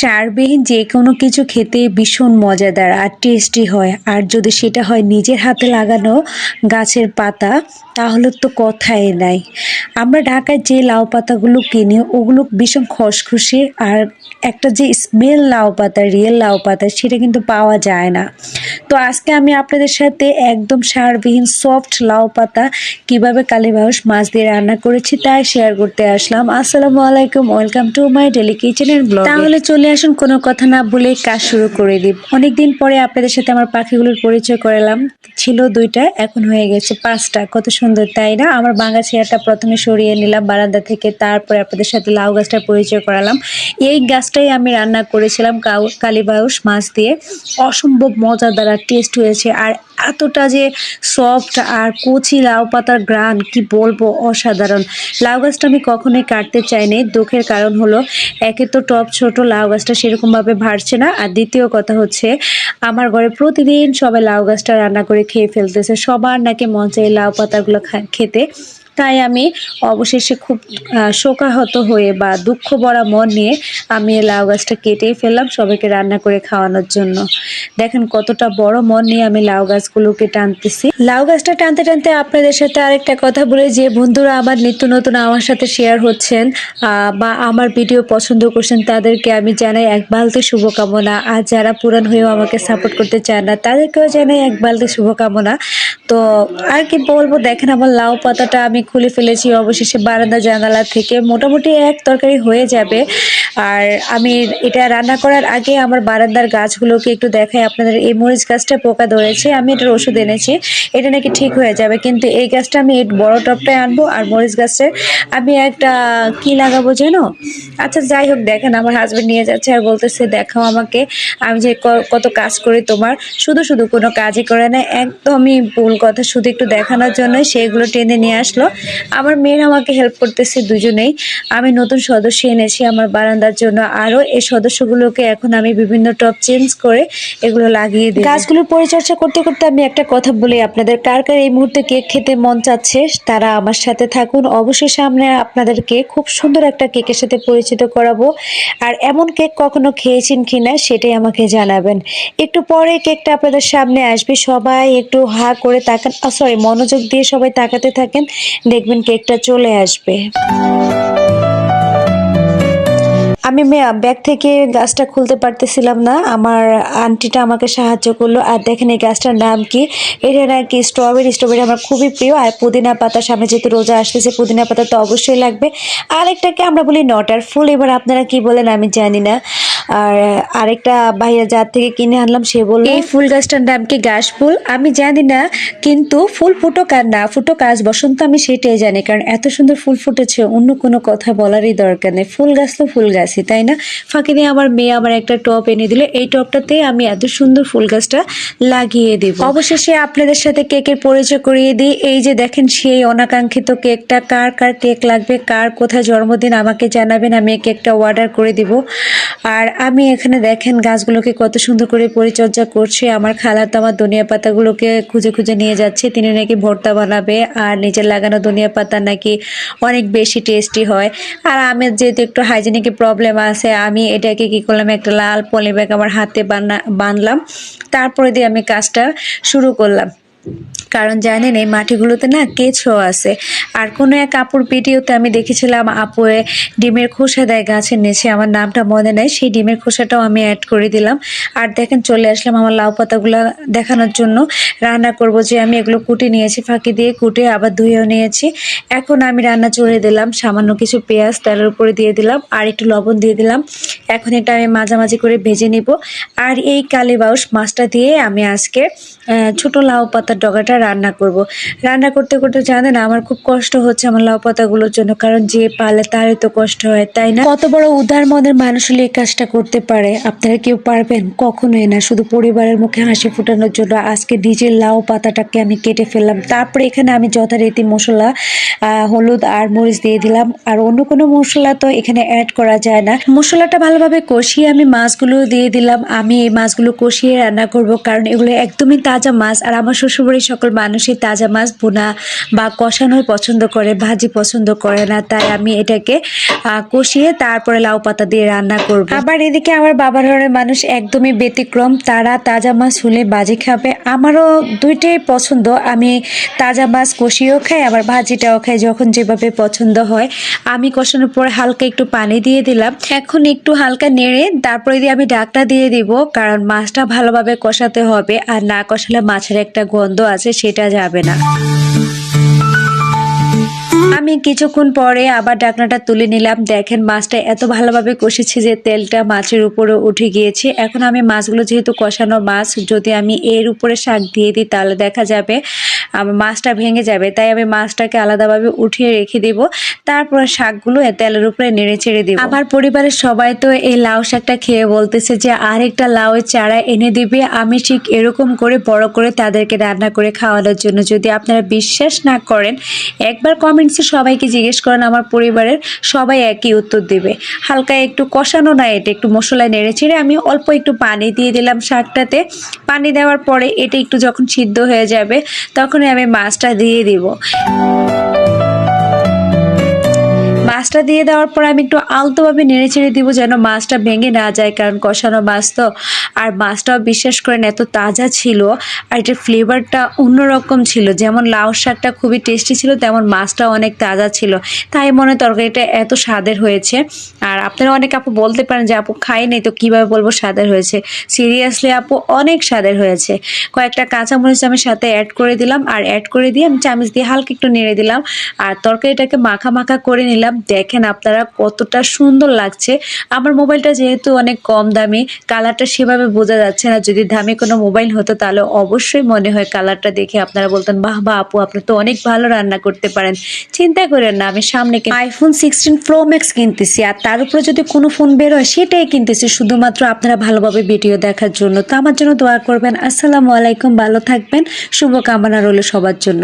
সারবিহীন যে কোনো কিছু খেতে ভীষণ মজাদার আর টেস্টি হয়। আর যদি সেটা হয় নিজের হাতে লাগানো গাছের পাতা, তাহলে তো কথাই নাই। আমরা ঢাকায় যে লাউ পাতাগুলো কিনি, ওগুলো ভীষণ খসখসে আর একটা যে স্মেল লাউ পাতা রিয়েল লাউ পাতা, সেটা কিন্তু পাওয়া যায় না। তো আজকে আমি আপনাদের সাথে একদম সারবিহীন সফট লাউ পাতা কীভাবে কালীবাউস মাছ দিয়ে রান্না করেছি তাই শেয়ার করতে আসলাম। আসসালামু আলাইকুম ওয়েলকাম টু মাই ডেলি কিচেনের ব্লগ তাহলে চলে আসুন কোনো কথা না বলে কাজ শুরু করে দিই। অনেকদিন পরে আপনাদের সাথে আমার পাখিগুলোর পরিচয় করালাম। ছিল দুইটা, এখন হয়ে গেছে পাঁচটা। কত সুন্দর, তাই না? আমার বাঙ্গা চেয়ারটা প্রথমে সরিয়ে নিলাম, বারান্দা থেকে তারপরে আপনাদের সাথে লাউ গাছটা পরিচয় করালাম। এই গাছটাই আমি রান্না করেছিলাম কালীবাউস মাছ দিয়ে। অসম্ভব মজাদার টেস্ট হয়েছে। আর এতটা যে সফট আর কচি লাউ পাতার গ্রান কি বলব অসাধারণ। লাউ গাছটা আমি কখনোই কাটতে চাইনি। দুঃখের কারণ হলো, একে তো টপ ছোট লাউ গাছটা সেরকমভাবে ভাড়ছে না। আর দ্বিতীয় কথা হচ্ছে, আমার ঘরে প্রতিদিন সবাই লাউ গাছটা রান্না করে খেয়ে ফেলতেছে। সবার নাকি মন চাই লাউ পাতাগুলো খেতে। তাই আমি অবশেষে খুব শোকাহত হয়ে বা দুঃখ ভরা মন নিয়ে আমি লাউ গাছটা কেটেই ফেললাম সবাইকে রান্না করে খাওয়ানোর জন্য। দেখেন কতটা বড় মন নিয়ে আমি লাউ গাছগুলোকে টানতেছি। লাউ গাছটা টানতে টানতে আপনাদের সাথে আরেকটা কথা বলে, যে বন্ধুরা আমার নিত্য নতুন আমার সাথে শেয়ার হচ্ছেন বা আমার ভিডিও পছন্দ করছেন, তাদেরকে আমি জানাই এক বালতি শুভকামনা। আর যারা পুরান হয়েও আমাকে সাপোর্ট করতে চান না, তাদেরকেও জানাই এক বালতি শুভকামনা। তো আর কি বলব, দেখেন আমার লাউ পাতাটা আমি খুলে ফেলেছি অবশেষে বারান্দা জানালা থেকে। মোটামুটি এক তরকারি হয়ে যাবে। আর আমি এটা রান্না করার আগে আমার বারান্দার গাছগুলোকে একটু দেখাই। আপনাদের এই মরিচ গাছটা পোকা ধরেছে, আমি এটার ওষুধ এনেছি। এটা নাকি ঠিক হয়ে যাবে, কিন্তু এই গাছটা আমি এই বড় টপটায় আনব আর মরিচ গাছে আমি একটা কি লাগাবো জানো? আচ্ছা যাই হোক, দেখেন আমার হাজবেন্ড নিয়ে যাচ্ছে আর বলতেছে, দেখাও আমাকে, আমি যে কত কাজ করি তোমার। শুধু শুধু কোনো কাজই করে না, একদমই ভুল কথা। শুধু একটু দেখানোর জন্য সেগুলো টেনে নিয়ে আসলো। আমার মেয়ের আমাকে হেল্প করতেছে দুজনেই। আমি নতুন সদস্য এনেছি আমার বারান্দার জন্য। আরও এই সদস্যগুলোকে এখন আমি বিভিন্ন টপ চেঞ্জ করে এগুলো লাগিয়ে দিই গাছগুলোর পরিচর্যা করতে করতে আমি একটা কথা বলি আপনাদের। কার কার এই মুহূর্তে কেক খেতে মন চাচ্ছে তারা আমার সাথে থাকুন। অবশ্যই সামনে আপনাদেরকে খুব সুন্দর একটা কেকের সাথে পরিচিত করাবো। আর এমন কেক কখনো খেয়েছেন কিনা সেটাই আমাকে জানাবেন। একটু পরে কেকটা আপনাদের সামনে আসবে। সবাই একটু হা করে তাকান। সরি মনোযোগ দিয়ে সবাই তাকাতে থাকেন। দেখবেন কেকটা চলে আসবে। আমি ব্যাগ থেকে গাছটা খুলতে পারতেছিলাম না। আমার আন্টিটা আমাকে সাহায্য করল। আর দেখেন এই গাছটার নাম কি? এটা নাকি স্ট্রবেরি স্ট্রবেরি আমার খুবই প্রিয়। আর পুদিনা পাতা সামনে যেহেতু রোজা আসতেছে পুদিনা পাতা তো অবশ্যই লাগবে। আরেকটাকে আমরা বলি নটার ফুল। এবার আপনারা কি বলেন আমি জানি না। আর আরেকটা ভাইয়া যার থেকে কিনে আনলাম সে বলল এই ফুল গাছটার নাম কি গাছ ফুল? আমি জানি না কিন্তু ফুল ফুটো কার না ফুটো কাজ বসন্ত আমি সেটাই জানি কারণ এত সুন্দর ফুল ফুটেছে অন্য কোনো কথা বলারই দরকার নেই। ফুল গাছ তো ফুল গাছই তাই না? ফাঁকি দিয়ে আমার মেয়ে আমার একটা টপ এনে দিল এই টপটাতে আমি এত সুন্দর ফুল গাছটা লাগিয়ে দেব। অবশেষে আপনাদের সাথে কেকের পরিচয় করিয়ে দিই। এই যে দেখেন সেই অনাকাঙ্ক্ষিত কেকটা কার কার কেক লাগবে কার কোথায় জন্মদিন আমাকে জানাবেন আমি এই কেকটা অর্ডার করে দিব। আর আমি এখানে দেখেন গাছগুলোকে কত সুন্দর করে পরিচর্যা করছে। আমার খালাতো আমার ধনিয়া পাতাগুলোকে খুঁজে খুঁজে নিয়ে যাচ্ছে। তিনি নাকি ভর্তা বানাবে আর নিজের লাগানো ধনিয়া পাতা নাকি অনেক বেশি টেস্টি হয়। আর আমার যেহেতু একটু হাইজেনিকের প্রবলেম আছে, আমি এটাকে কি করলাম, একটা লাল পলি ব্যাগ আমার হাতে বানা বানলাম। তারপরে দিয়ে আমি কাজটা শুরু করলাম। কারণ জানেন এই মাটিগুলোতে না কেঁচো আছে। আর কোনো এক আপুর ভিডিওতে আমি দেখেছিলাম আপুয়ে ডিমের খোসা দেয় গাছের নিচে, আমার নামটা মনে নেয় সেই ডিমের খোসাটাও আমি অ্যাড করে দিলাম। আর দেখেন চলে আসলাম আমার লাউ পাতাগুলো দেখানোর জন্য। রান্না করব যে আমি এগুলো কুটে নিয়েছি, ফাঁকি দিয়ে কুটে আবার ধুয়েও নিয়েছি। এখন আমি রান্না চড়ে দিলাম, সামান্য কিছু পেঁয়াজ তেলের উপরে দিয়ে দিলাম, আর একটু লবণ দিয়ে দিলাম। এখন এটা আমি মাঝামাঝি করে ভেজে নিব। আর এই কালীবাউস মাছটা দিয়ে আমি আজকে ছোট লাউ পাতার ডগাটা রান্না করব। রান্না করতে করতে জানেন আমার খুব কষ্ট হচ্ছে আমার লাউ পাতাগুলোর জন্য, কারণ যে পালে তারই তো কষ্ট হয়, তাই না? কত বড় উদার মনের মানুষ হলে এই কাজটা করতে পারে? আপনারা কেউ পারবেন কখনোই না, শুধু পরিবারের মুখে হাসি ফোটানোর জন্য। আজকে নিজের লাউ পাতাটাকে আমি কেটে ফেললাম। তারপরে এখানে আমি যথারীতি মশলা হলুদ আর মরিচ দিয়ে দিলাম। আর অন্য কোনো মশলা তো এখানে অ্যাড করা যায় না। মশলাটা ভালোভাবে কষিয়ে আমি মাছগুলো দিয়ে দিলাম। আমি এই মাছগুলো কষিয়ে রান্না করব, কারণ এগুলো একদমই তাজা মাছ। আর আমার শ্বশুরবাড়ির সকল মানুষই তাজা মাছ বোনা বা কষানোই পছন্দ করে, ভাজি পছন্দ করে না। তাই আমি এটাকে কষিয়ে তারপরে লাউ পাতা দিয়ে রান্না করব। আবার এদিকে আমার বাবার ঘরের মানুষ একদমই ব্যতিক্রম। তারা তাজা মাছ হলে ভাজি খাবে। আমারও দুইটাই পছন্দ। আমি তাজা মাছ কষিয়েও খাই, আবার ভাজিটাও খাই যখন যেভাবে পছন্দ হয়। আমি কষানোর পরে হালকা একটু পানি দিয়ে দিলাম। এখন একটু হালকা নেড়ে তারপরে দিয়ে আমি ডাকটা দিয়ে দিব, কারণ মাছটা ভালোভাবে কষাতে হবে। আর না কষালে মাছের একটা গন্ধ আছে সেটা যাবে না। আমি কিছুক্ষণ পরে আবার ডাকনাটা তুলে নিলাম। দেখেন, মাছটা এত ভালোভাবে কষেছি যে তেলটা মাছের উপরে উঠে গিয়েছে। এখন আমি মাছগুলো যেহেতু কষানো মাছ, যদি আমি এর উপরে শাক দিয়ে দিই, তাহলে দেখা যাবে আমার মাছটা ভেঙে যাবে। তাই আমি মাছটাকে আলাদাভাবে উঠিয়ে রেখে দিব। তারপরে শাকগুলো তেলের উপরে নেড়ে ছেড়ে দিব। আমার পরিবারের সবাই তো এই লাউ শাকটা খেয়ে বলতেছে যে, আরেকটা লাউয়ের চারা এনে দিবে। আমি ঠিক এরকম করে, বড় করে তাদেরকে রান্না করে খাওয়ানোর জন্য। যদি আপনারা বিশ্বাস না করেন, একবার কমেন্টসে সবাইকে জিজ্ঞেস করেন, আমার পরিবারের সবাই একই উত্তর দেবে। হালকা একটু কষানো না এটা, একটু মশলা নেড়ে ছেড়ে আমি অল্প একটু পানি দিয়ে দিলাম শাকটাতে। পানি দেওয়ার পরে এটা একটু যখন সিদ্ধ হয়ে যাবে, তখনই আমি মাছটা দিয়ে দিব। মাছটা দিয়ে দেওয়ার পর আমি একটু আলতোভাবে নেড়ে চেড়ে দিব যেন মাছটা ভেঙে না যায়, কারণ কষানো মাছ তো। আর মাছটাও বিশ্বাস করেন এত তাজা ছিল আর এটার ফ্লেভারটা অন্যরকম ছিল। যেমন লাউ শাকটা খুবই টেস্টি ছিল, তেমন মাছটাও অনেক তাজা ছিল। তাই মনে তরকারিটা এত স্বাদের হয়েছে। আর আপনারা অনেক আপু বলতে পারেন যে, আপু খাইনি তো কীভাবে বলব স্বাদের হয়েছে? সিরিয়াসলি আপু অনেক স্বাদের হয়েছে। কয়েকটা কাঁচামরিচ আমি সাথে অ্যাড করে দিলাম। আর অ্যাড করে দিয়ে আমি চামচ দিয়ে হালকা একটু নেড়ে দিলাম। আর তরকারিটাকে মাখা মাখা করে নিলাম। দেখেন আপনারা কতটা সুন্দর লাগছে। আমার মোবাইলটা যেহেতু অনেক কম দামি, কালারটা সেভাবে বোঝা যাচ্ছে না। যদি দামি কোনো মোবাইল হতো তাহলে অবশ্যই মনে হয় কালারটা দেখে আপনারা বলতেন, বাহ বা আপু, আপনি তো অনেক ভালো রান্না করতে পারেন। চিন্তা করেন না, আমি সামনে আইফোন সিক্সটিন প্রো ম্যাক্স কিনতেছি, আর তার উপরে যদি কোনো ফোন বের হয়, সেটাই কিনতেছি। শুধুমাত্র আপনারা ভালোভাবে ভিডিও দেখার জন্য। তো আমার জন্য দোয়া করবেন। আসসালামু আলাইকুম, ভালো থাকবেন। শুভকামনা রইল সবার জন্য।